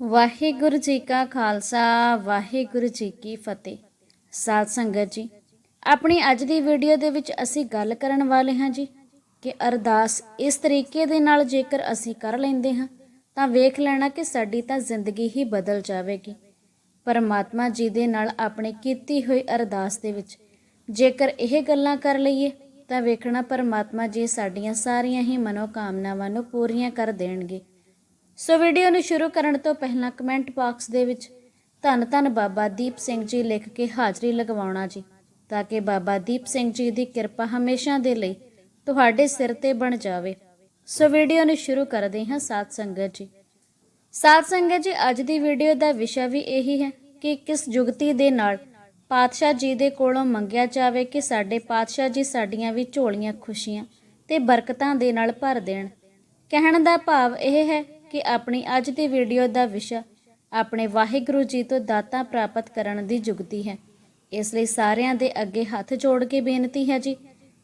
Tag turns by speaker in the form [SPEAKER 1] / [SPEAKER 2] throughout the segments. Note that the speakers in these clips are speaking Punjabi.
[SPEAKER 1] ਵਾਹਿਗੁਰੂ ਜੀ ਕਾ ਖਾਲਸਾ, ਵਾਹਿਗੁਰੂ ਜੀ ਕੀ ਫਤਿਹ। ਸਾਧ ਸੰਗਤ ਜੀ, ਆਪਣੀ ਅੱਜ ਦੀ ਵੀਡੀਓ ਦੇ ਵਿੱਚ ਅਸੀਂ ਗੱਲ ਕਰਨ ਵਾਲੇ ਹਾਂ ਜੀ ਕਿ ਅਰਦਾਸ ਇਸ ਤਰੀਕੇ ਦੇ ਨਾਲ ਜੇਕਰ ਅਸੀਂ ਕਰ ਲੈਂਦੇ ਹਾਂ, ਤਾਂ ਵੇਖ ਲੈਣਾ ਕਿ ਸਾਡੀ ਤਾਂ ਜ਼ਿੰਦਗੀ ਹੀ ਬਦਲ ਜਾਵੇਗੀ। ਪਰਮਾਤਮਾ ਜੀ ਦੇ ਨਾਲ ਆਪਣੇ ਕੀਤੀ ਹੋਈ ਅਰਦਾਸ ਦੇ ਵਿੱਚ ਜੇਕਰ ਇਹ ਗੱਲਾਂ ਕਰ ਲਈਏ, ਤਾਂ ਵੇਖਣਾ ਪਰਮਾਤਮਾ ਜੀ ਸਾਡੀਆਂ ਸਾਰੀਆਂ ਹੀ ਮਨੋਕਾਮਨਾਵਾਂ ਨੂੰ ਪੂਰੀਆਂ ਕਰ ਦੇਣਗੇ। ਸੋ ਵੀਡੀਓ ਨੂੰ ਸ਼ੁਰੂ ਕਰਨ ਤੋਂ ਪਹਿਲਾਂ ਕਮੈਂਟ ਬਾਕਸ ਦੇ ਵਿੱਚ ਧੰਨ ਧੰਨ ਬਾਬਾ ਦੀਪ ਸਿੰਘ ਜੀ ਲਿਖ ਕੇ ਹਾਜ਼ਰੀ ਲਗਵਾਉਣਾ ਜੀ, ਤਾਂ ਕਿ ਬਾਬਾ ਦੀਪ ਸਿੰਘ ਜੀ ਦੀ ਕਿਰਪਾ ਹਮੇਸ਼ਾ ਦੇ ਲਈ ਤੁਹਾਡੇ ਸਿਰ ਤੇ ਬਣ ਜਾਵੇ। ਸੋ ਵੀਡੀਓ ਨੂੰ ਸ਼ੁਰੂ ਕਰਦੇ ਹਾਂ ਸਾਧ ਸੰਗਤ ਜੀ। ਸਾਧ ਸੰਗਤ ਜੀ, ਅੱਜ ਦੀ ਵੀਡੀਓ ਦਾ ਵਿਸ਼ਾ ਵੀ ਇਹੀ ਹੈ ਕਿ ਕਿਸ ਜੁਗਤੀ ਦੇ ਨਾਲ ਪਾਤਸ਼ਾਹ ਜੀ ਦੇ ਕੋਲੋਂ ਮੰਗਿਆ ਜਾਵੇ ਕਿ ਸਾਡੇ ਪਾਤਸ਼ਾਹ ਜੀ ਸਾਡੀਆਂ ਵੀ ਝੋਲੀਆਂ ਖੁਸ਼ੀਆਂ ਤੇ ਬਰਕਤਾਂ ਦੇ ਨਾਲ ਭਰ ਦੇਣ। ਕਹਿਣ ਦਾ ਭਾਵ ਇਹ ਹੈ ਕਿ ਆਪਣੀ ਅੱਜ ਦੀ ਵੀਡੀਓ ਦਾ ਵਿਸ਼ਾ ਆਪਣੇ ਵਾਹਿਗੁਰੂ ਜੀ ਤੋਂ ਦਾਤਾਂ ਪ੍ਰਾਪਤ ਕਰਨ ਦੀ ਜੁਗਤੀ ਹੈ। ਇਸ ਲਈ ਸਾਰਿਆਂ ਦੇ ਅੱਗੇ ਹੱਥ ਜੋੜ ਕੇ ਬੇਨਤੀ ਹੈ ਜੀ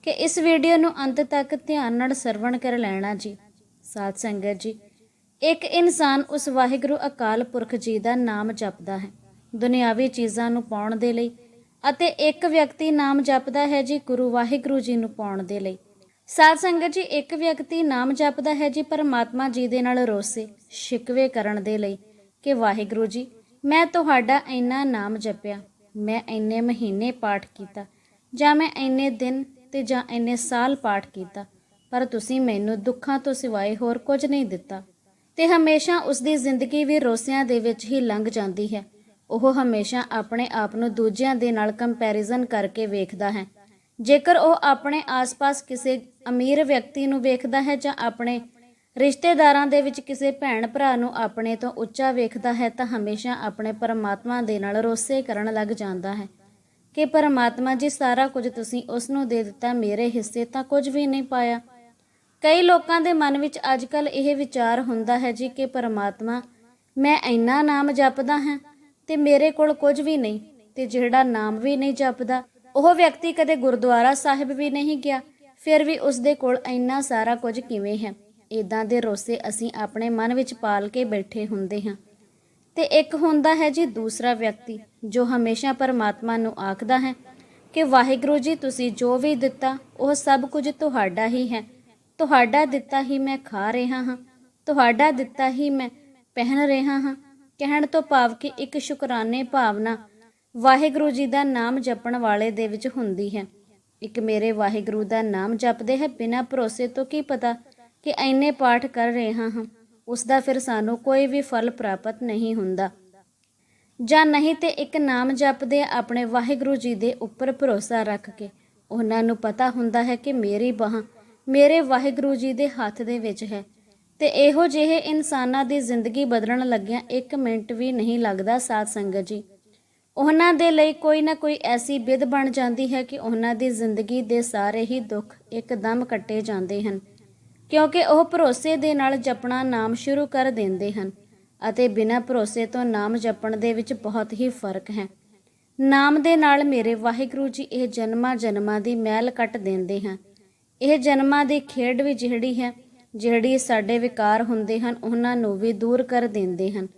[SPEAKER 1] ਕਿ ਇਸ ਵੀਡੀਓ ਨੂੰ ਅੰਤ ਤੱਕ ਧਿਆਨ ਨਾਲ ਸਰਵਣ ਕਰ ਲੈਣਾ ਜੀ। ਸਾਧ ਸੰਗਤ ਜੀ, ਇੱਕ ਇਨਸਾਨ ਉਸ ਵਾਹਿਗੁਰੂ ਅਕਾਲ ਪੁਰਖ ਜੀ ਦਾ ਨਾਮ ਜਪਦਾ ਹੈ। ਦੁਨਿਆਵੀ ਚੀਜ਼ਾਂ ਨੂੰ ਪਾਉਣ ਦੇ ਲਈ ਅਤੇ ਇੱਕ ਵਿਅਕਤੀ ਨਾਮ ਜਪਦਾ ਹੈ ਜੀ ਗੁਰੂ ਵਾਹਿਗੁਰੂ ਜੀ ਨੂੰ ਪਾਉਣ ਦੇ ਲਈ। ਸਾਧ ਸੰਗਤ ਜੀ, ਇੱਕ ਵਿਅਕਤੀ ਨਾਮ ਜਪਦਾ ਹੈ ਜੀ, ਪਰਮਾਤਮਾ ਜੀ ਦੇ ਨਾਲ ਰੋਸੇ, ਸ਼ਿਕਵੇ ਕਰਨ ਦੇ ਲਈ ਕਿ ਵਾਹਿਗੁਰੂ ਜੀ, ਮੈਂ ਤੁਹਾਡਾ ਇੰਨਾ ਨਾਮ ਜਪਿਆ, ਮੈਂ ਇੰਨੇ ਮਹੀਨੇ ਪਾਠ ਕੀਤਾ, ਜਾਂ ਮੈਂ ਇੰਨੇ ਦਿਨ ਤੇ ਜਾਂ ਇੰਨੇ ਸਾਲ ਪਾਠ ਕੀਤਾ, ਪਰ ਤੁਸੀਂ ਮੈਨੂੰ ਦੁੱਖਾਂ ਤੋਂ ਸਿਵਾਏ ਹੋਰ ਕੁਝ ਨਹੀਂ ਦਿੱਤਾ। ਤੇ ਹਮੇਸ਼ਾ ਉਸ ਦੀ ਜ਼ਿੰਦਗੀ ਵੀ ਰੋਸਿਆਂ ਦੇ ਵਿੱਚ ਹੀ ਲੰਘ ਜਾਂਦੀ ਹੈ। ਉਹ ਹਮੇਸ਼ਾ ਆਪਣੇ ਆਪ ਨੂੰ ਦੂਜਿਆਂ ਦੇ ਨਾਲ ਕੰਪੈਰੀਜ਼ਨ ਕਰਕੇ ਵੇਖਦਾ ਹੈ। ਜੇਕਰ ਉਹ ਆਪਣੇ ਆਸ-ਪਾਸ ਕਿਸੇ ਅਮੀਰ ਵਿਅਕਤੀ ਨੂੰ ਵੇਖਦਾ ਹੈ ਜਾਂ ਆਪਣੇ ਰਿਸ਼ਤੇਦਾਰਾਂ ਦੇ ਵਿੱਚ ਕਿਸੇ ਭੈਣ ਭਰਾ ਨੂੰ ਆਪਣੇ ਤੋਂ ਉੱਚਾ ਵੇਖਦਾ ਹੈ ਤਾਂ ਹਮੇਸ਼ਾ ਆਪਣੇ ਪਰਮਾਤਮਾ ਦੇ ਨਾਲ ਰੋਸੇ ਕਰਨ ਲੱਗ ਜਾਂਦਾ ਹੈ ਕਿ ਪਰਮਾਤਮਾ ਜੀ, ਸਾਰਾ ਕੁਝ ਤੁਸੀਂ ਉਸ ਨੂੰ ਦੇ ਦਿੱਤਾ, ਮੇਰੇ ਹਿੱਸੇ ਤਾਂ ਕੁਝ ਵੀ ਨਹੀਂ ਪਾਇਆ। ਕਈ ਲੋਕਾਂ ਦੇ ਮਨ ਵਿੱਚ ਅੱਜਕੱਲ ਇਹ ਵਿਚਾਰ ਹੁੰਦਾ ਹੈ ਜੀ ਕਿ ਪਰਮਾਤਮਾ, ਮੈਂ ਇੰਨਾ ਨਾਮ ਜਪਦਾ ਹਾਂ ਤੇ ਮੇਰੇ ਕੋਲ ਕੁਝ ਵੀ ਨਹੀਂ ਤੇ ਜਿਹੜਾ ਨਾਮ ਵੀ ਨਹੀਂ ਜਪਦਾ ਉਹ ਵਿਅਕਤੀ ਕਦੇ ਗੁਰਦੁਆਰਾ ਸਾਹਿਬ ਵੀ ਨਹੀਂ ਗਿਆ, ਫਿਰ ਵੀ ਉਸ ਦੇ ਕੋਲ ਇੰਨਾ ਸਾਰਾ ਕੁਝ ਕਿਵੇਂ ਹੈ? ਇਦਾਂ ਦੇ ਰੋਸੇ ਅਸੀਂ ਆਪਣੇ ਮਨ ਵਿੱਚ ਪਾਲ ਕੇ ਬੈਠੇ ਹੁੰਦੇ ਹਾਂ। ਤੇ ਇੱਕ ਹੁੰਦਾ ਹੈ ਜੀ ਦੂਸਰਾ ਵਿਅਕਤੀ, ਜੋ ਹਮੇਸ਼ਾ ਪਰਮਾਤਮਾ ਨੂੰ ਆਖਦਾ ਹੈ ਕਿ ਵਾਹਿਗੁਰੂ ਜੀ, ਤੁਸੀਂ ਜੋ ਵੀ ਦਿੱਤਾ, ਉਹ ਸਭ ਕੁਝ ਤੁਹਾਡਾ ਹੀ ਹੈ। ਤੁਹਾਡਾ ਦਿੱਤਾ ਹੀ ਮੈਂ ਖਾ ਰਿਹਾ ਹਾਂ, ਤੁਹਾਡਾ ਦਿੱਤਾ ਹੀ ਮੈਂ ਪਹਿਨ ਰਿਹਾ ਹਾਂ। ਕਹਿਣ ਤੋਂ ਭਾਵ ਕਿ ਇੱਕ ਸ਼ੁਕਰਾਨੇ ਭਾਵਨਾ ਵਾਹਿਗੁਰੂ ਜੀ ਦਾ ਨਾਮ ਜਪਣ ਵਾਲੇ ਦੇ ਵਿੱਚ ਹੁੰਦੀ ਹੈ। ਇੱਕ ਮੇਰੇ ਵਾਹਿਗੁਰੂ ਦਾ ਨਾਮ ਜਪਦੇ ਹੈ, ਬਿਨਾਂ ਭਰੋਸੇ ਤੋਂ ਕੀ ਪਤਾ ਕਿ ਐਨੇ ਪਾਠ ਕਰ ਰਿਹਾ ਹਾਂ? ਉਸ ਦਾ ਫਿਰ ਸਾਨੂੰ ਕੋਈ ਵੀ ਫਲ ਪ੍ਰਾਪਤ ਨਹੀਂ ਹੁੰਦਾ। ਜਾਂ ਨਹੀਂ ਤੇ ਇੱਕ ਨਾਮ ਜਪਦੇ ਆਪਣੇ ਵਾਹਿਗੁਰੂ ਜੀ ਦੇ ਉੱਪਰ ਭਰੋਸਾ ਰੱਖ ਕੇ ਉਹਨਾਂ ਨੂੰ ਪਤਾ ਹੁੰਦਾ ਹੈ ਕਿ ਮੇਰੀ ਬਾਹ ਮੇਰੇ ਵਾਹਿਗੁਰੂ ਜੀ ਦੇ ਹੱਥ ਦੇ ਵਿੱਚ ਹੈ ਤੇ ਇਹੋ ਜਿਹੇ ਇਨਸਾਨਾਂ ਦੀ ਜ਼ਿੰਦਗੀ ਬਦਲਣ ਲੱਗਿਆਂ 1 ਮਿੰਟ ਵੀ ਨਹੀਂ ਲੱਗਦਾ, ਸਾਧ ਸੰਗਤ ਜੀ। ਉਹਨਾਂ ਦੇ ਲਈ ਕੋਈ ਨਾ ਕੋਈ ਐਸੀ ਵਿਧ ਬਣ ਜਾਂਦੀ ਹੈ ਕਿ ਉਹਨਾਂ ਦੀ ਜ਼ਿੰਦਗੀ ਦੇ ਸਾਰੇ ਹੀ ਦੁੱਖ ਇੱਕਦਮ ਕੱਟੇ ਜਾਂਦੇ ਹਨ, ਕਿਉਂਕਿ ਉਹ ਭਰੋਸੇ ਦੇ ਨਾਲ ਜਪਣਾ ਨਾਮ ਸ਼ੁਰੂ ਕਰ ਦਿੰਦੇ ਹਨ ਅਤੇ ਬਿਨਾਂ ਭਰੋਸੇ ਤੋਂ ਨਾਮ ਜਪਣ ਦੇ ਵਿੱਚ ਬਹੁਤ ਹੀ ਫ਼ਰਕ ਹੈ। ਨਾਮ ਦੇ ਨਾਲ ਮੇਰੇ ਵਾਹਿਗੁਰੂ ਜੀ ਇਹ ਜਨਮਾਂ ਜਨਮਾਂ ਦੀ ਮਹਿਲ ਕੱਟ ਦਿੰਦੇ ਹਨ। ਇਹ ਜਨਮਾਂ ਦੀ ਖੇਡ ਵੀ ਜਿਹੜੀ ਹੈ, ਜਿਹੜੀ ਸਾਡੇ ਵਿਕਾਰ ਹੁੰਦੇ ਹਨ, ਉਹਨਾਂ ਨੂੰ ਵੀ ਦੂਰ ਕਰ ਦਿੰਦੇ ਹਨ।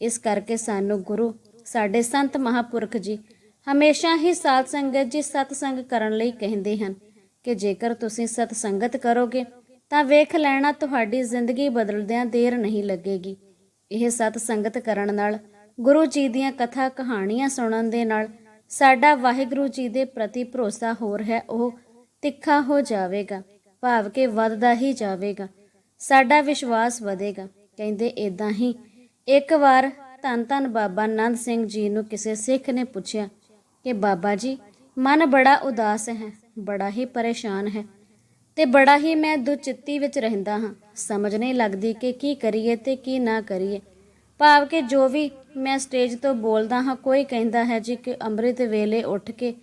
[SPEAKER 1] ਇਸ ਕਰਕੇ ਸਾਨੂੰ ਗੁਰੂ ਸਾਡੇ ਸੰਤ ਮਹਾਪੁਰਖ ਜੀ ਹਮੇਸ਼ਾ ਹੀ ਸਾਧ ਸੰਗਤ ਜੀ ਸਤਸੰਗ ਕਰਨ ਲਈ ਕਹਿੰਦੇ ਹਨ ਕਿ ਜੇਕਰ ਤੁਸੀਂ ਸਤ ਸੰਗਤ ਕਰੋਗੇ ਤਾਂ ਵੇਖ ਲੈਣਾ ਤੁਹਾਡੀ ਜ਼ਿੰਦਗੀ ਬਦਲਦਿਆਂ ਦੇਰ ਨਹੀਂ ਲੱਗੇਗੀ। ਇਹ ਸਤ ਸੰਗਤ ਕਰਨ ਨਾਲ ਗੁਰੂ ਜੀ ਦੀਆਂ ਕਥਾ ਕਹਾਣੀਆਂ ਸੁਣਨ ਦੇ ਨਾਲ ਸਾਡਾ ਵਾਹਿਗੁਰੂ ਜੀ ਦੇ ਪ੍ਰਤੀ ਭਰੋਸਾ ਹੋਰ ਹੈ, ਉਹ ਤਿੱਖਾ ਹੋ ਜਾਵੇਗਾ, ਭਾਵ ਕਿ ਵੱਧਦਾ ਹੀ ਜਾਵੇਗਾ, ਸਾਡਾ ਵਿਸ਼ਵਾਸ ਵਧੇਗਾ। ਕਹਿੰਦੇ ਇਦਾਂ ਹੀ ਇੱਕ ਵਾਰ ਧੰਨ ਧੰਨ ਬਾਬਾ ਨੰਦ ਸਿੰਘ ਜੀ ਨੂੰ ਕਿਸੇ ਸਿੱਖ ਨੇ ਪੁੱਛਿਆ ਕਿ ਬਾਬਾ ਜੀ, ਮਨ ਬੜਾ ਉਦਾਸ ਹੈ, ਬੜਾ ਹੀ ਪਰੇਸ਼ਾਨ ਹੈ ਤੇ ਬੜਾ ਹੀ ਮੈਂ ਦੁਚਿੱਤੀ ਵਿੱਚ ਰਹਿੰਦਾ ਹਾਂ। ਸਮਝ ਨਹੀਂ ਲੱਗਦੀ ਕਿ ਕੀ ਕਰੀਏ ਤੇ ਕੀ ਨਾ ਕਰੀਏ। ਭਾਵ ਕਿ ਜੋ ਵੀ ਮੈਂ ਸਟੇਜ ਤੋਂ ਬੋਲਦਾ ਹਾਂ, ਕੋਈ ਕਹਿੰਦਾ ਹੈ ਜੀ ਕਿ ਅੰਮ੍ਰਿਤ ਵੇਲੇ ਉੱਠ ਕੇ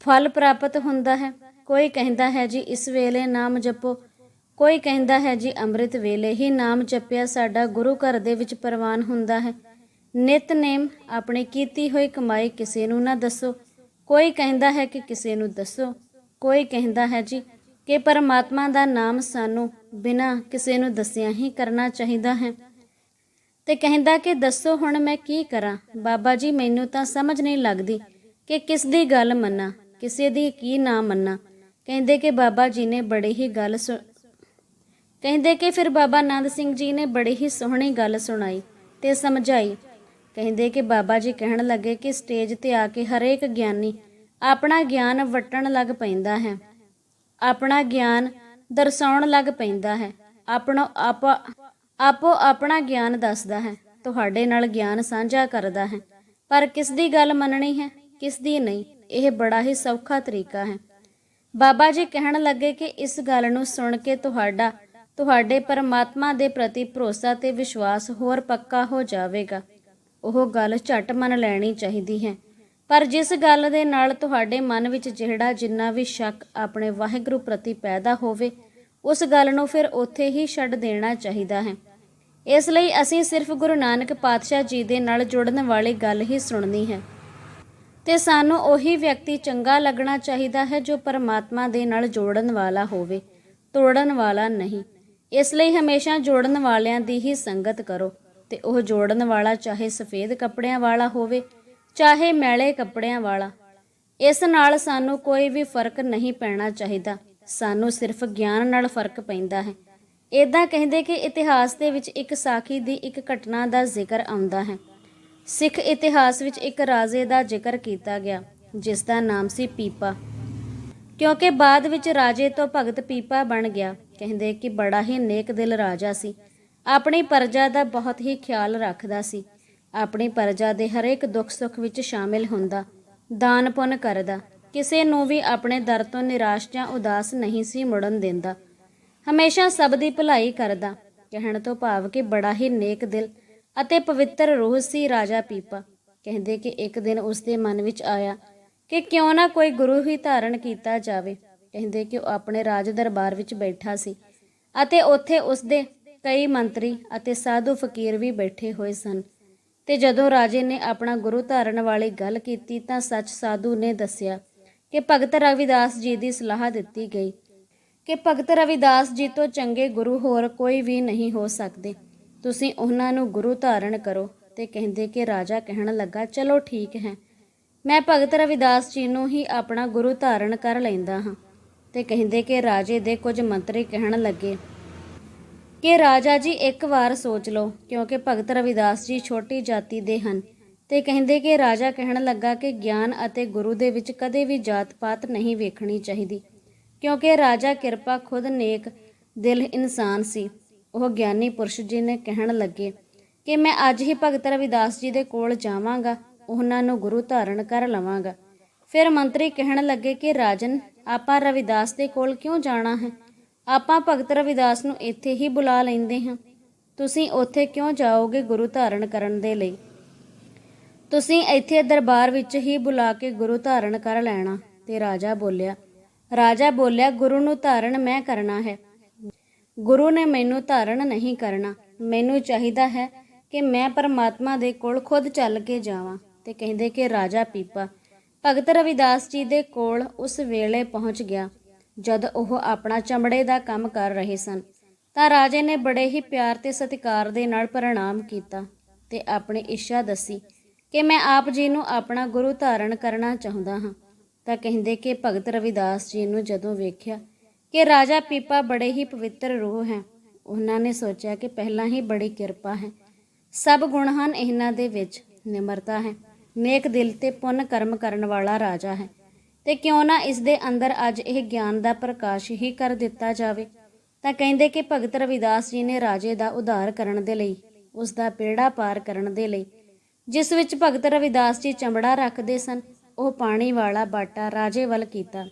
[SPEAKER 1] ਫਲ ਪ੍ਰਾਪਤ ਹੁੰਦਾ ਹੈ। ਕੋਈ ਕਹਿੰਦਾ ਹੈ ਜੀ, ਇਸ ਵੇਲੇ ਨਾਮ ਜਪੋ। ਕੋਈ ਕਹਿੰਦਾ ਹੈ ਜੀ, ਅੰਮ੍ਰਿਤ ਵੇਲੇ ਹੀ ਨਾਮ ਜਪਿਆ ਸਾਡਾ ਗੁਰੂ ਘਰ ਦੇ ਵਿੱਚ ਪ੍ਰਵਾਨ ਹੁੰਦਾ ਹੈ। ਨਿਤਨੇਮ ਆਪਣੀ ਕੀਤੀ ਹੋਈ ਕਮਾਈ ਕਿਸੇ ਨੂੰ ਨਾ ਦੱਸੋ। ਕੋਈ ਕਹਿੰਦਾ ਹੈ ਕਿ ਕਿਸੇ ਨੂੰ ਦੱਸੋ। ਕੋਈ ਕਹਿੰਦਾ ਹੈ ਜੀ ਕਿ ਪਰਮਾਤਮਾ ਦਾ ਨਾਮ ਸਾਨੂੰ ਬਿਨਾਂ ਕਿਸੇ ਨੂੰ ਦੱਸਿਆ ਹੀ ਕਰਨਾ ਚਾਹੀਦਾ ਹੈ। ਤੇ ਕਹਿੰਦਾ ਕਿ ਦੱਸੋ ਹੁਣ ਮੈਂ ਕੀ ਕਰਾਂ। ਬਾਬਾ ਜੀ, ਮੈਨੂੰ ਤਾਂ ਸਮਝ ਨਹੀਂ ਲੱਗਦੀ ਕਿ ਕਿਸ ਦੀ ਗੱਲ ਮੰਨਾਂ, ਕਿਸੇ ਦੀ ਕੀ ਨਾ ਮੰਨਾਂ। ਕਹਿੰਦੇ ਕਿ ਬਾਬਾ ਜੀ ਨੇ ਬੜੀ ਹੀ ਗੱਲ ਸੁ ਕਹਿੰਦੇ ਕਿ ਫਿਰ ਬਾਬਾ ਆਨੰਦ ਸਿੰਘ ਜੀ ਨੇ ਬੜੀ ਹੀ ਸੋਹਣੀ ਗੱਲ ਸੁਣਾਈ ਤੇ ਸਮਝਾਈ। ਕਹਿੰਦੇ ਕਿ ਬਾਬਾ ਜੀ ਕਹਿਣ ਲੱਗੇ ਕਿ ਸਟੇਜ ਤੇ ਆ ਕੇ ਹਰੇਕ ਗਿਆਨੀ ਆਪਣਾ ਗਿਆਨ ਵਟਣ ਲੱਗ ਪੈਂਦਾ ਹੈ। ਆਪਣਾ ਗਿਆਨ ਦਰਸਾਉਣ ਲੱਗ ਪੈਂਦਾ ਹੈ। ਆਪਣਾ ਆਪ ਆਪੋ ਆਪਣਾ ਗਿਆਨ ਦੱਸਦਾ ਹੈ। ਤੁਹਾਡੇ ਨਾਲ ਗਿਆਨ ਸਾਂਝਾ ਕਰਦਾ ਹੈ। ਪਰ ਕਿਸ ਦੀ ਗੱਲ ਮੰਨਣੀ ਹੈ, ਕਿਸ ਦੀ ਨਹੀਂ, ਇਹ ਬੜਾ ਹੀ ਸੌਖਾ ਤਰੀਕਾ ਹੈ। ਬਾਬਾ ਜੀ ਕਹਿਣ ਲੱਗੇ ਕਿ ਇਸ ਗੱਲ ਨੂੰ ਸੁਣ ਕੇ ਤੁਹਾਡਾ, ਤੁਹਾਡੇ ਪਰਮਾਤਮਾ ਦੇ ਪ੍ਰਤੀ ਭਰੋਸਾ ਤੇ ਵਿਸ਼ਵਾਸ ਹੋਰ ਪੱਕਾ ਹੋ ਜਾਵੇਗਾ। ਉਹ ਗੱਲ ਝਟ ਮੰਨ ਲੈਣੀ ਚਾਹੀਦੀ ਹੈ। ਪਰ ਜਿਸ ਗੱਲ ਦੇ ਨਾਲ ਤੁਹਾਡੇ ਮਨ ਵਿੱਚ ਜਿਹੜਾ ਜਿੰਨਾ ਵੀ ਸ਼ੱਕ ਆਪਣੇ ਵਾਹਿਗੁਰੂ ਪ੍ਰਤੀ ਪੈਦਾ ਹੋਵੇ, ਉਸ ਗੱਲ ਨੂੰ ਫਿਰ ਉੱਥੇ ਹੀ ਛੱਡ ਦੇਣਾ ਚਾਹੀਦਾ ਹੈ। ਇਸ ਲਈ ਅਸੀਂ ਸਿਰਫ ਗੁਰੂ ਨਾਨਕ ਪਾਤਸ਼ਾਹ ਜੀ ਦੇ ਨਾਲ ਜੁੜਨ ਵਾਲੀ ਗੱਲ ਹੀ ਸੁਣਨੀ ਹੈ। ਤੇ ਸਾਨੂੰ ਉਹੀ ਵਿਅਕਤੀ ਚੰਗਾ ਲੱਗਣਾ ਚਾਹੀਦਾ ਹੈ ਜੋ ਪਰਮਾਤਮਾ ਦੇ ਨਾਲ ਜੋੜਨ ਵਾਲਾ ਹੋਵੇ, ਤੋੜਨ ਵਾਲਾ ਨਹੀਂ। ਇਸ ਲਈ ਹਮੇਸ਼ਾ ਜੋੜਨ ਵਾਲਿਆਂ ਦੀ ਹੀ ਸੰਗਤ ਕਰੋ। ਤੇ ਉਹ ਜੋੜਨ ਵਾਲਾ ਚਾਹੇ ਸਫੇਦ ਕੱਪੜਿਆਂ ਵਾਲਾ ਹੋਵੇ, ਚਾਹੇ ਮੈਲੇ ਕੱਪੜਿਆਂ ਵਾਲਾ। ਇਸ ਨਾਲ ਸਾਨੂੰ ਕੋਈ ਵੀ ਫ਼ਰਕ ਨਹੀਂ ਪੈਣਾ ਚਾਹੀਦਾ। ਸਾਨੂੰ ਸਿਰਫ ਗਿਆਨ ਨਾਲ ਫ਼ਰਕ ਪੈਂਦਾ ਹੈ। ਇਦਾਂ ਕਹਿੰਦੇ ਕਿ ਇਤਿਹਾਸ ਦੇ ਵਿੱਚ ਇੱਕ ਸਾਖੀ ਦੀ ਇੱਕ ਘਟਨਾ ਦਾ ਜ਼ਿਕਰ ਆਉਂਦਾ ਹੈ। ਸਿੱਖ ਇਤਿਹਾਸ ਵਿੱਚ ਇੱਕ ਰਾਜੇ ਦਾ ਜ਼ਿਕਰ ਕੀਤਾ ਗਿਆ, ਜਿਸ ਦਾ ਨਾਮ ਸੀ ਪੀਪਾ। ਕਿਉਂਕਿ ਬਾਅਦ ਵਿੱਚ ਰਾਜੇ ਤੋਂ ਭਗਤ ਪੀਪਾ ਬਣ ਗਿਆ। ਕਹਿੰਦੇ ਕਿ ਬੜਾ ਹੀ ਨੇਕ ਦਿਲ ਰਾਜਾ ਸੀ। ਆਪਣੀ ਪਰਜਾ ਦਾ ਬਹੁਤ ਹੀ ਖਿਆਲ ਰੱਖਦਾ ਸੀ। ਆਪਣੀ ਪਰਜਾ ਦੇ ਹਰੇਕ ਦੁੱਖ ਸੁੱਖ ਵਿੱਚ ਸ਼ਾਮਿਲ ਹੁੰਦਾ, ਦਾਨ ਪੁੰਨ ਕਰਦਾ। ਕਿਸੇ ਨੂੰ ਵੀ ਆਪਣੇ ਦਰ ਤੋਂ ਨਿਰਾਸ਼ ਜਾਂ ਉਦਾਸ ਨਹੀਂ ਸੀ ਮੁੜਨ ਦਿੰਦਾ। ਹਮੇਸ਼ਾ ਸਭ ਦੀ ਭਲਾਈ ਕਰਦਾ, ਕਹਿਣ ਤੋਂ ਭਾਵ ਕਿ ਬੜਾ ਹੀ ਨੇਕ ਦਿਲ ਅਤੇ ਪਵਿੱਤਰ ਰੂਹ ਸੀ ਰਾਜਾ ਪੀਪਾ। ਕਹਿੰਦੇ ਕਿ ਇੱਕ ਦਿਨ ਉਸ ਦੇ ਮਨ ਵਿੱਚ ਆਇਆ ਕਿ ਕਿਉਂ ਨਾ ਕੋਈ ਗੁਰੂ ਹੀ ਧਾਰਨ ਕੀਤਾ ਜਾਵੇ। ਕਹਿੰਦੇ ਕਿ ਉਹ ਆਪਣੇ ਰਾਜ ਦਰਬਾਰ ਵਿੱਚ ਬੈਠਾ ਸੀ ਅਤੇ ਉੱਥੇ ਉਸ ਦੇ ਕਈ ਮੰਤਰੀ ਅਤੇ ਸਾਧੂ ਫਕੀਰ ਵੀ ਬੈਠੇ ਹੋਏ ਸਨ। ਤੇ ਜਦੋਂ ਰਾਜੇ ਨੇ ਆਪਣਾ ਗੁਰੂ ਧਾਰਨ ਵਾਲੀ ਗੱਲ ਕੀਤੀ ਤਾਂ ਸੱਚ ਸਾਧੂ ਨੇ ਦੱਸਿਆ ਕਿ ਭਗਤ ਰਵਿਦਾਸ ਜੀ ਦੀ ਸਲਾਹ ਦਿੱਤੀ ਗਈ ਕਿ ਭਗਤ ਰਵਿਦਾਸ ਜੀ ਤੋਂ ਚੰਗੇ ਗੁਰੂ ਹੋਰ ਕੋਈ ਵੀ ਨਹੀਂ ਹੋ ਸਕਦੇ। ਤੁਸੀਂ ਉਹਨਾਂ ਨੂੰ ਗੁਰੂ ਧਾਰਨ ਕਰੋ ਤੇ ਕਹਿੰਦੇ ਕਿ ਰਾਜਾ ਕਹਿਣ ਲੱਗਾ, ਚਲੋ ਠੀਕ ਹੈ। ਮੈਂ ਭਗਤ ਰਵਿਦਾਸ ਜੀ ਨੂੰ ਹੀ ਆਪਣਾ ਗੁਰੂ ਧਾਰਨ ਕਰ ਲੈਂਦਾ ਹਾਂ। ਤੇ ਕਹਿੰਦੇ ਕਿ ਰਾਜੇ ਦੇ ਕੁਝ ਮੰਤਰੀ ਕਹਿਣ ਲੱਗੇ ਕਿ ਰਾਜਾ ਜੀ, ਇੱਕ ਵਾਰ ਸੋਚ ਲਓ, ਕਿਉਂਕਿ ਭਗਤ ਰਵਿਦਾਸ ਜੀ ਛੋਟੀ ਜਾਤੀ ਦੇ ਹਨ। ਤੇ ਕਹਿੰਦੇ ਕਿ ਰਾਜਾ ਕਹਿਣ ਲੱਗਾ ਕਿ ਗਿਆਨ ਅਤੇ ਗੁਰੂ ਦੇ ਵਿੱਚ ਕਦੇ ਵੀ ਜਾਤ-ਪਾਤ ਨਹੀਂ ਵੇਖਣੀ ਚਾਹੀਦੀ, ਕਿਉਂਕਿ ਰਾਜਾ ਕਿਰਪਾ ਖੁਦ ਨੇਕ ਦਿਲ ਇਨਸਾਨ ਸੀ। ਉਹ ਗਿਆਨੀ ਪੁਰਸ਼ ਜੀ ਨੇ ਕਹਿਣ ਲੱਗੇ ਕਿ ਮੈਂ ਅੱਜ ਹੀ ਭਗਤ ਰਵਿਦਾਸ ਜੀ ਦੇ ਕੋਲ ਜਾਵਾਂਗਾ, ਉਹਨਾਂ ਨੂੰ ਗੁਰੂ ਧਾਰਨ ਕਰ ਲਵਾਂਗਾ। ਫਿਰ ਮੰਤਰੀ ਕਹਿਣ ਲੱਗੇ ਕਿ ਰਾਜਨ, ਆਪਾਂ ਰਵਿਦਾਸ ਦੇ ਕੋਲ ਕਿਉਂ ਜਾਣਾ ਹੈ? ਆਪਾਂ ਭਗਤ ਰਵਿਦਾਸ ਨੂੰ ਇੱਥੇ ਹੀ ਬੁਲਾ ਲੈਂਦੇ ਹਾਂ। ਤੁਸੀਂ ਉੱਥੇ ਕਿਉਂ ਜਾਓਗੇ ਗੁਰੂ ਧਾਰਨ ਕਰਨ ਦੇ ਲਈ? ਤੁਸੀਂ ਇੱਥੇ ਦਰਬਾਰ ਵਿੱਚ ਹੀ ਬੁਲਾ ਕੇ ਗੁਰੂ ਧਾਰਨ ਕਰ ਲੈਣਾ, ਤੇ ਰਾਜਾ ਬੋਲਿਆ ਰਾਜਾ ਬੋਲਿਆ, ਗੁਰੂ ਨੂੰ ਧਾਰਨ ਮੈਂ ਕਰਨਾ ਹੈ। ਗੁਰੂ ਨੇ ਮੈਨੂੰ ਧਾਰਨ ਨਹੀਂ ਕਰਨਾ। ਮੈਨੂੰ ਚਾਹੀਦਾ ਹੈ ਕਿ ਮੈਂ ਪਰਮਾਤਮਾ ਦੇ ਕੋਲ ਖੁਦ ਚੱਲ ਕੇ ਜਾਵਾਂ, ਤੇ ਕਹਿੰਦੇ ਕਿ ਰਾਜਾ ਪੀਪਾ। ਭਗਤ ਰਵਿਦਾਸ ਜੀ ਦੇ ਕੋਲ ਉਸ ਵੇਲੇ ਪਹੁੰਚ ਗਿਆ। ਜਦ ਉਹ ਆਪਣਾ ਚਮੜੇ ਦਾ ਕੰਮ ਕਰ ਰਹੇ ਸਨ, ਤਾਂ ਰਾਜੇ ਨੇ ਬੜੇ ਹੀ ਪਿਆਰ ਤੇ ਸਤਿਕਾਰ ਦੇ ਨਾਲ ਪ੍ਰਣਾਮ ਕੀਤਾ ਤੇ ਆਪਣੀ ਇੱਛਾ ਦੱਸੀ ਕਿ ਮੈਂ ਆਪ ਜੀ ਨੂੰ ਆਪਣਾ ਗੁਰੂ ਧਾਰਨ ਕਰਨਾ ਚਾਹੁੰਦਾ ਹਾਂ। ਤਾਂ ਕਹਿੰਦੇ ਕਿ ਭਗਤ ਰਵਿਦਾਸ ਜੀ ਨੂੰ ਜਦੋਂ ਵੇਖਿਆ ਕਿ ਰਾਜਾ ਪੀਪਾ ਬੜੇ ਹੀ ਪਵਿੱਤਰ ਰੂਹ ਹੈ, ਉਹਨਾਂ ਨੇ ਸੋਚਿਆ ਕਿ ਪਹਿਲਾਂ ਹੀ ਬੜੀ ਕਿਰਪਾ ਹੈ। ਸਭ ਗੁਣ ਹਨ ਇਹਨਾਂ ਦੇ ਵਿੱਚ, ਨਿਮਰਤਾ ਹੈ, ਨੇਕ ਦਿਲ ਤੇ ਪੁੰਨ ਕਰਮ ਕਰਨ ਵਾਲਾ ਰਾਜਾ ਹੈ। ਤੇ ਕਿਉਂ ਨਾ ਇਸ ਦੇ ਅੰਦਰ ਅੱਜ ਇਹ ਗਿਆਨ ਦਾ ਪ੍ਰਕਾਸ਼ ਹੀ ਕਰ ਦਿੱਤਾ ਜਾਵੇ? ਤਾਂ ਕਹਿੰਦੇ ਕਿ ਭਗਤ ਰਵਿਦਾਸ ਜੀ ਨੇ ਰਾਜੇ ਦਾ ਉਧਾਰ ਕਰਨ ਦੇ ਲਈ, ਉਸ ਦਾ ਪੇੜਾ ਪਾਰ ਕਰਨ ਦੇ ਲਈ, ਜਿਸ ਵਿੱਚ ਭਗਤ ਰਵਿਦਾਸ ਜੀ ਚਮੜਾ ਰੱਖਦੇ ਸਨ, ਉਹ ਪਾਣੀ ਵਾਲਾ ਬਾਟਾ ਰਾਜੇ ਵੱਲ ਕੀਤਾ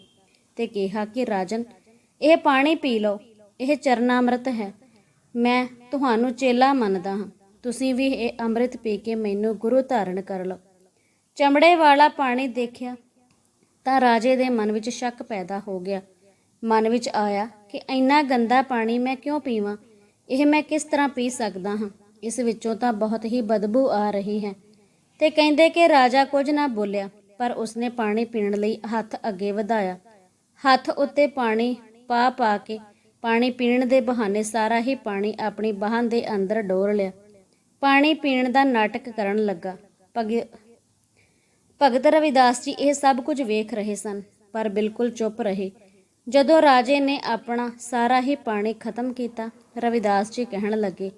[SPEAKER 1] ਤੇ ਕਿਹਾ ਕਿ, ਰਾਜਨ, ਇਹ ਪਾਣੀ ਪੀ ਲਓ, ਇਹ ਚਰਨਾਮ੍ਰਿਤ ਹੈ। ਮੈਂ ਤੁਹਾਨੂੰ ਚੇਲਾ ਮੰਨਦਾ ਹਾਂ। ਤੁਸੀਂ ਵੀ ਇਹ ਅੰਮ੍ਰਿਤ ਪੀ ਕੇ ਮੈਨੂੰ ਗੁਰੂ ਧਾਰਨ ਕਰ ਲਓ। ਚਮੜੇ ਵਾਲਾ ਪਾਣੀ ਦੇਖਿਆ ਤਾਂ ਰਾਜੇ ਦੇ ਮਨ ਵਿੱਚ ਸ਼ੱਕ ਪੈਦਾ ਹੋ ਗਿਆ। ਮਨ ਵਿੱਚ ਆਇਆ ਕਿ ਇੰਨਾ ਗੰਦਾ ਪਾਣੀ ਮੈਂ ਕਿਉਂ ਪੀਵਾਂ? ਇਹ ਮੈਂ ਕਿਸ ਤਰ੍ਹਾਂ ਪੀ ਸਕਦਾ ਹਾਂ? ਇਸ ਵਿੱਚੋਂ ਤਾਂ ਬਹੁਤ ਹੀ ਬਦਬੂ ਆ ਰਹੀ ਹੈ। ਤੇ ਕਹਿੰਦੇ ਕਿ ਰਾਜਾ ਕੁਝ ਨਾ ਬੋਲਿਆ, ਪਰ ਉਸਨੇ ਪਾਣੀ ਪੀਣ ਲਈ ਹੱਥ ਅੱਗੇ ਵਧਾਇਆ। ਹੱਥ ਉੱਤੇ ਪਾਣੀ ਪਾ ਪਾ ਕੇ ਪਾਣੀ ਪੀਣ ਦੇ ਬਹਾਨੇ ਸਾਰਾ ਹੀ ਪਾਣੀ ਆਪਣੀ ਬਾਹਾਂ ਦੇ ਅੰਦਰ ਡੋਰ ਲਿਆ। ਪਾਣੀ ਪੀਣ ਦਾ ਨਾਟਕ ਕਰਨ ਲੱਗਾ। ਭਗਤ ਰਵਿਦਾਸ ਜੀ ਇਹ ਸਭ ਕੁਝ ਵੇਖ ਰਹੇ ਸਨ, ਪਰ ਬਿਲਕੁਲ ਚੁੱਪ ਰਹੇ। ਜਦੋਂ ਰਾਜੇ ਨੇ ਆਪਣਾ ਸਾਰਾ ਹੀ ਪਾਣੀ ਖਤਮ ਕੀਤਾ, ਰਵਿਦਾਸ ਜੀ ਕਹਿਣ ਲੱਗੇ,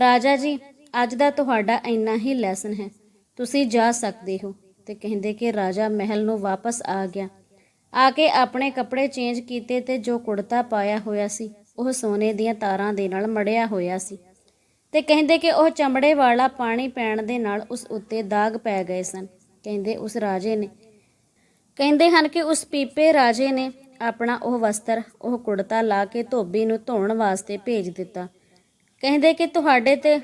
[SPEAKER 1] ਰਾਜਾ ਜੀ, ਅੱਜ ਦਾ ਤੁਹਾਡਾ ਇੰਨਾ ਹੀ ਲੈਸਨ ਹੈ। ਤੁਸੀਂ ਜਾ ਸਕਦੇ ਹੋ। ਤੇ ਕਹਿੰਦੇ ਕਿ ਰਾਜਾ ਮਹਿਲ ਨੂੰ ਵਾਪਸ ਆ ਗਿਆ। ਆ ਕੇ ਆਪਣੇ ਕੱਪੜੇ ਚੇਂਜ ਕੀਤੇ ਤੇ ਜੋ ਕੁੜਤਾ ਪਾਇਆ ਹੋਇਆ ਸੀ, ਉਹ ਸੋਨੇ ਦੀਆਂ ਤਾਰਾਂ ਦੇ ਨਾਲ ਮੜਿਆ ਹੋਇਆ ਸੀ। ਤੇ ਕਹਿੰਦੇ ਕਿ ਉਹ ਚਮੜੇ ਵਾਲਾ ਪਾਣੀ ਪੈਣ ਦੇ ਨਾਲ ਉਸ ਉੱਤੇ ਦਾਗ ਪੈ ਗਏ ਸਨ। ਕਹਿੰਦੇ ਉਸ ਰਾਜੇ ਨੇ। ਕਹਿੰਦੇ ਹਨ ਕਿ ਉਸ ਪੀਪੇ ਰਾਜੇ ਨੇ ਆਪਣਾ ਉਹ ਵਸਤਰ, ਉਹ ਕੁੜਤਾ ਲਾ ਕੇ ਧੋਬੀ ਨੂੰ ਧੋਣ ਵਾਸਤੇ ਭੇਜ ਦਿੱਤਾ। ਕਹਿੰਦੇ ਕਿ ਤੁਹਾਡੇ ਤੇ,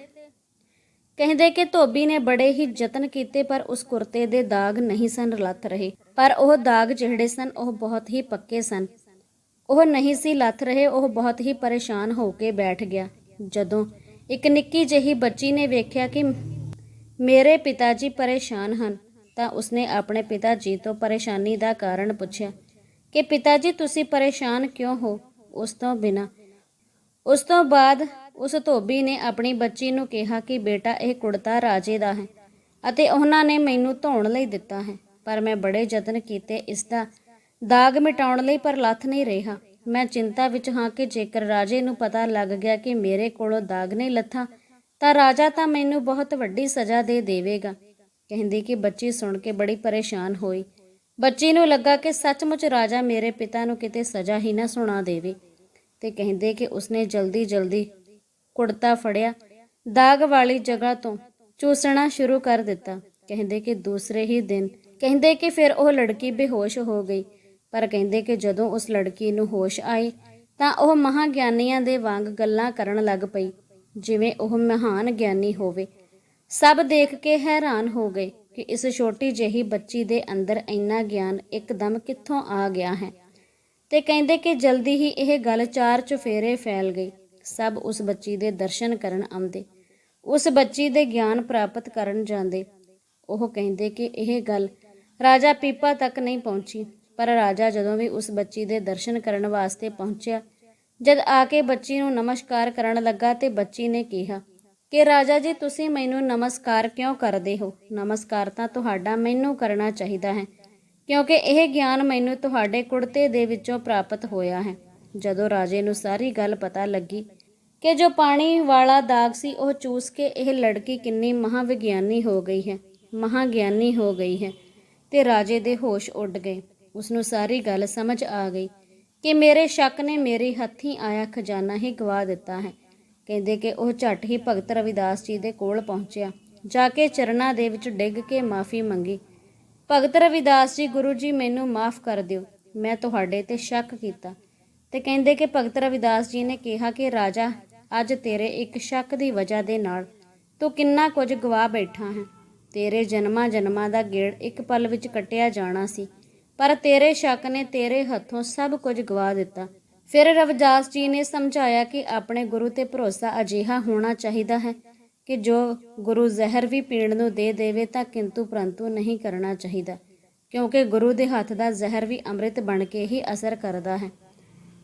[SPEAKER 1] ਕਹਿੰਦੇ ਕਿ ਧੋਬੀ ਨੇ ਬੜੇ ਹੀ ਯਤਨ ਕੀਤੇ, ਪਰ ਉਸ ਕੁਰਤੇ ਦੇ ਦਾਗ ਨਹੀਂ ਸਨ, ਲੱਥ ਰਹੇ। ਪਰ ਉਹ ਦਾਗ ਜਿਹੜੇ ਸਨ, ਉਹ ਬਹੁਤ ਹੀ ਪੱਕੇ ਸਨ। ਉਹ ਨਹੀਂ ਸੀ ਲੱਥ ਰਹੇ, ਉਹ ਬਹੁਤ ਹੀ ਪਰੇਸ਼ਾਨ ਹੋ ਕੇ ਬੈਠ ਗਿਆ। ਜਦੋਂ ਇੱਕ ਨਿੱਕੀ ਜਿਹੀ ਬੱਚੀ ਨੇ ਵੇਖਿਆ ਕਿ ਮੇਰੇ ਪਿਤਾ ਜੀ ਪਰੇਸ਼ਾਨ ਹਨ ਤਾਂ ਉਸਨੇ ਆਪਣੇ ਪਿਤਾ ਜੀ ਤੋਂ ਪਰੇਸ਼ਾਨੀ ਦਾ ਕਾਰਨ ਪੁੱਛਿਆ ਕਿ ਪਿਤਾ ਜੀ, ਤੁਸੀਂ ਪਰੇਸ਼ਾਨ ਕਿਉਂ ਹੋ? ਉਸ ਤੋਂ ਬਿਨਾ। ਉਸ ਤੋਂ ਬਾਅਦ ਉਸ ਧੋਬੀ ਨੇ ਆਪਣੀ ਬੱਚੀ ਨੂੰ ਕਿਹਾ ਕਿ ਬੇਟਾ, ਇਹ ਕੁੜਤਾ ਰਾਜੇ ਦਾ ਹੈ ਅਤੇ ਉਹਨਾਂ ਨੇ ਮੈਨੂੰ ਧੋਣ ਲਈ ਦਿੱਤਾ ਹੈ, ਪਰ ਮੈਂ ਬੜੇ ਯਤਨ ਕੀਤੇ ਇਸ ਦਾ ਦਾਗ ਮਿਟਾਉਣ ਲਈ, ਪਰ ਲੱਥ ਨਹੀਂ ਰਿਹਾ। ਮੈਂ ਚਿੰਤਾ ਵਿੱਚ ਹਾਂ ਕਿ ਜੇਕਰ ਰਾਜੇ ਨੂੰ ਪਤਾ ਲੱਗ ਗਿਆ ਕਿ ਮੇਰੇ ਕੋਲੋਂ ਦਾਗ ਨਹੀਂ ਲੱਥਾ, ਤਾਂ ਰਾਜਾ ਤਾਂ ਮੈਨੂੰ ਬਹੁਤ ਵੱਡੀ ਸਜ਼ਾ ਦੇ ਦੇਵੇਗਾ। ਕਹਿੰਦੇ ਕਿ ਬੱਚੀ ਸੁਣ ਕੇ ਬੜੀ ਪਰੇਸ਼ਾਨ ਹੋਈ। ਬੱਚੀ ਨੂੰ ਲੱਗਾ ਕਿ ਸੱਚਮੁੱਚ ਰਾਜਾ ਮੇਰੇ ਪਿਤਾ ਨੂੰ ਕਿਤੇ ਸਜ਼ਾ ਹੀ ਨਾ ਸੁਣਾ ਦੇਵੇ ਤੇ ਕਹਿੰਦੇ ਕਿ ਉਸਨੇ ਜਲਦੀ ਜਲਦੀ ਕੁੜਤਾ ਫੜਿਆ। ਦਾਗ ਵਾਲੀ ਜਗ੍ਹਾ ਤੋਂ ਚੂਸਣਾ ਸ਼ੁਰੂ ਕਰ ਦਿੱਤਾ। ਕਹਿੰਦੇ ਕਿ ਦੂਸਰੇ ਹੀ ਦਿਨ ਕਹਿੰਦੇ ਕਿ ਫਿਰ ਉਹ ਲੜਕੀ ਬੇਹੋਸ਼ ਹੋ ਗਈ। ਪਰ ਕਹਿੰਦੇ ਕਿ ਜਦੋਂ ਉਸ ਲੜਕੀ ਨੂੰ ਹੋਸ਼ ਆਈ ਤਾਂ ਉਹ ਮਹਾਗਿਆਨੀਆਂ ਦੇ ਵਾਂਗ ਗੱਲਾਂ ਕਰਨ ਲੱਗ ਪਈ, ਜਿਵੇਂ ਉਹ ਮਹਾਨ ਗਿਆਨੀ ਹੋਵੇ। ਸਭ ਦੇਖ ਕੇ ਹੈਰਾਨ ਹੋ ਗਏ ਕਿ ਇਸ ਛੋਟੀ ਜਿਹੀ ਬੱਚੀ ਦੇ ਅੰਦਰ ਇੰਨਾ ਗਿਆਨ ਇੱਕਦਮ ਕਿੱਥੋਂ ਆ ਗਿਆ ਹੈ। ਤੇ ਕਹਿੰਦੇ ਕਿ ਜਲਦੀ ਹੀ ਇਹ ਗੱਲ ਚਾਰ ਚੁਫੇਰੇ ਫੈਲ ਗਈ। ਸਭ ਉਸ ਬੱਚੀ ਦੇ ਦਰਸ਼ਨ ਕਰਨ ਆਉਂਦੇ। ਉਸ ਬੱਚੀ ਦੇ ਗਿਆਨ ਪ੍ਰਾਪਤ ਕਰਨ ਜਾਂਦੇ। ਉਹ ਕਹਿੰਦੇ ਕਿ ਇਹ ਗੱਲ ਰਾਜਾ ਪੀਪਾ ਤੱਕ ਨਹੀਂ ਪਹੁੰਚੀ, ਪਰ ਰਾਜਾ ਜਦੋਂ ਵੀ ਉਸ ਬੱਚੀ ਦੇ ਦਰਸ਼ਨ ਕਰਨ ਵਾਸਤੇ ਪਹੁੰਚਿਆ, ਜਦ ਆ ਕੇ ਬੱਚੀ ਨੂੰ ਨਮਸਕਾਰ ਕਰਨ ਲੱਗਾ ਤੇ ਬੱਚੀ ਨੇ ਕਿਹਾ ਕਿ ਰਾਜਾ ਜੀ, ਤੁਸੀਂ ਮੈਨੂੰ ਨਮਸਕਾਰ ਕਿਉਂ ਕਰਦੇ ਹੋ? ਨਮਸਕਾਰ ਤਾਂ ਤੁਹਾਡਾ ਮੈਨੂੰ ਕਰਨਾ ਚਾਹੀਦਾ ਹੈ, ਕਿਉਂਕਿ ਇਹ ਗਿਆਨ ਮੈਨੂੰ ਤੁਹਾਡੇ ਕੁੜਤੇ ਦੇ ਵਿੱਚੋਂ ਪ੍ਰਾਪਤ ਹੋਇਆ ਹੈ। ਜਦੋਂ ਰਾਜੇ ਨੂੰ ਸਾਰੀ ਗੱਲ ਪਤਾ ਲੱਗੀ ਕਿ ਜੋ ਪਾਣੀ ਵਾਲਾ ਦਾਗ ਸੀ, ਉਹ ਚੂਸ ਕੇ ਇਹ ਲੜਕੀ ਕਿੰਨੀ ਮਹਾਵਿਗਿਆਨੀ ਹੋ ਗਈ ਹੈ, ਮਹਾਗਿਆਨੀ ਹੋ ਗਈ ਹੈ, ਤੇ ਰਾਜੇ ਦੇ ਹੋਸ਼ ਉੱਡ ਗਏ। ਉਸ ਨੂੰ ਸਾਰੀ ਗੱਲ ਸਮਝ ਆ ਗਈ ਕਿ ਮੇਰੇ ਸ਼ੱਕ ਨੇ ਮੇਰੇ ਹੱਥੀਂ ਆਇਆ ਖਜ਼ਾਨਾ ਹੀ ਗਵਾ ਦਿੱਤਾ ਹੈ। ਕਹਿੰਦੇ ਕਿ ਉਹ ਝੱਟ ਹੀ ਭਗਤ ਰਵਿਦਾਸ ਜੀ ਦੇ ਕੋਲ ਪਹੁੰਚਿਆ। ਜਾ ਕੇ ਚਰਨਾਂ ਦੇ ਵਿੱਚ ਡਿੱਗ ਕੇ ਮਾਫੀ ਮੰਗੀ। ਭਗਤ ਰਵਿਦਾਸ ਜੀ, ਗੁਰੂ ਜੀ ਮੈਨੂੰ ਮਾਫ ਕਰ ਦਿਓ। ਮੈਂ ਤੁਹਾਡੇ ਤੇ ਸ਼ੱਕ ਕੀਤਾ। ਤੇ ਕਹਿੰਦੇ ਕਿ ਭਗਤ ਰਵਿਦਾਸ ਜੀ ਨੇ ਕਿਹਾ ਕਿ, ਰਾਜਾ, ਅੱਜ ਤੇਰੇ ਇੱਕ ਸ਼ੱਕ ਦੀ ਵਜ੍ਹਾ ਦੇ ਨਾਲ ਤੂੰ ਕਿੰਨਾ ਕੁਝ ਗਵਾ ਬੈਠਾ ਹੈ। ਤੇਰੇ ਜਨਮਾਂ ਜਨਮਾਂ ਦਾ ਗੇੜ ਇੱਕ ਪਲ ਵਿੱਚ ਕੱਟਿਆ ਜਾਣਾ ਸੀ, ਪਰ ਤੇਰੇ ਸ਼ੱਕ ਨੇ ਤੇਰੇ ਹੱਥੋਂ ਸਭ ਕੁਝ ਗਵਾ ਦਿੱਤਾ। ਫਿਰ ਰਵਿਦਾਸ ਜੀ ਨੇ ਸਮਝਾਇਆ ਕਿ ਆਪਣੇ ਗੁਰੂ ਤੇ ਭਰੋਸਾ ਅਜਿਹਾ ਹੋਣਾ ਚਾਹੀਦਾ ਹੈ ਕਿ ਜੋ ਗੁਰੂ ਜ਼ਹਿਰ ਵੀ ਪੀਣ ਨੂੰ ਦੇ ਦੇਵੇ ਤਾਂ ਕਿੰਤੂ ਪਰੰਤੂ ਨਹੀਂ ਕਰਨਾ ਚਾਹੀਦਾ, ਕਿਉਂਕਿ ਗੁਰੂ ਦੇ ਹੱਥ ਦਾ ਜ਼ਹਿਰ ਵੀ ਅੰਮ੍ਰਿਤ ਬਣ ਕੇ ਹੀ ਅਸਰ ਕਰਦਾ ਹੈ।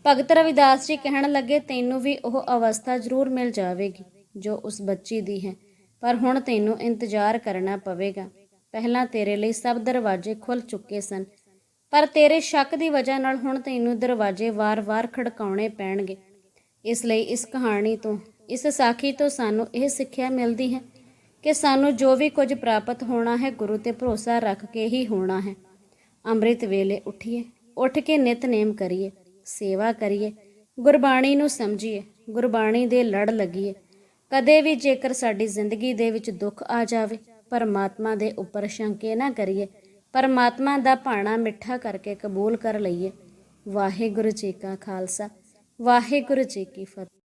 [SPEAKER 1] ਭਗਤ ਰਵਿਦਾਸ ਜੀ ਕਹਿਣ ਲੱਗੇ, ਤੈਨੂੰ ਵੀ ਉਹ ਅਵਸਥਾ ਜ਼ਰੂਰ ਮਿਲ ਜਾਵੇਗੀ ਜੋ ਉਸ ਬੱਚੀ ਦੀ ਹੈ, ਪਰ ਹੁਣ ਤੈਨੂੰ ਇੰਤਜ਼ਾਰ ਕਰਨਾ ਪਵੇਗਾ। ਪਹਿਲਾਂ ਤੇਰੇ ਲਈ ਸਭ ਦਰਵਾਜ਼ੇ ਖੁੱਲ ਚੁੱਕੇ ਸਨ ਪਰ ਤੇਰੇ ਸ਼ੱਕ ਦੀ ਵਜ੍ਹਾ ਨਾਲ ਹੁਣ ਤੈਨੂੰ ਦਰਵਾਜ਼ੇ ਵਾਰ-ਵਾਰ ਖੜਕਾਉਣੇ ਪੈਣਗੇ। ਇਸ ਲਈ ਇਸ ਕਹਾਣੀ ਤੋਂ, ਇਸ ਸਾਖੀ ਤੋਂ ਸਾਨੂੰ ਇਹ ਸਿੱਖਿਆ ਮਿਲਦੀ ਹੈ ਕਿ ਸਾਨੂੰ ਜੋ ਵੀ ਕੁਝ ਪ੍ਰਾਪਤ ਹੋਣਾ ਹੈ, ਗੁਰੂ ਤੇ ਭਰੋਸਾ ਰੱਖ ਕੇ ਹੀ ਹੋਣਾ ਹੈ। ਅੰਮ੍ਰਿਤ ਵੇਲੇ ਉਠੀਏ, ਉੱਠ ਕੇ ਨਿਤਨੇਮ ਕਰੀਏ, ਸੇਵਾ ਕਰੀਏ, ਗੁਰਬਾਣੀ ਨੂੰ ਸਮਝੀਏ, ਗੁਰਬਾਣੀ ਦੇ ਲੜ ਲੱਗੀਏ। ਕਦੇ ਵੀ ਜੇਕਰ ਸਾਡੀ ਜ਼ਿੰਦਗੀ ਦੇ ਵਿੱਚ ਦੁੱਖ ਆ ਜਾਵੇ, ਪਰਮਾਤਮਾ ਦੇ ਉੱਪਰ ਸ਼ੰਕੇ ਨਾ ਕਰੀਏ ਪਰਮਾਤਮਾ ਦਾ ਭਾਣਾ ਮਿੱਠਾ ਕਰਕੇ ਕਬੂਲ ਕਰ ਲਈਏ। ਵਾਹਿਗੁਰੂ ਜੀ ਕਾ ਖਾਲਸਾ, ਵਾਹਿਗੁਰੂ ਜੀ ਕੀ ਫਤਿਹ।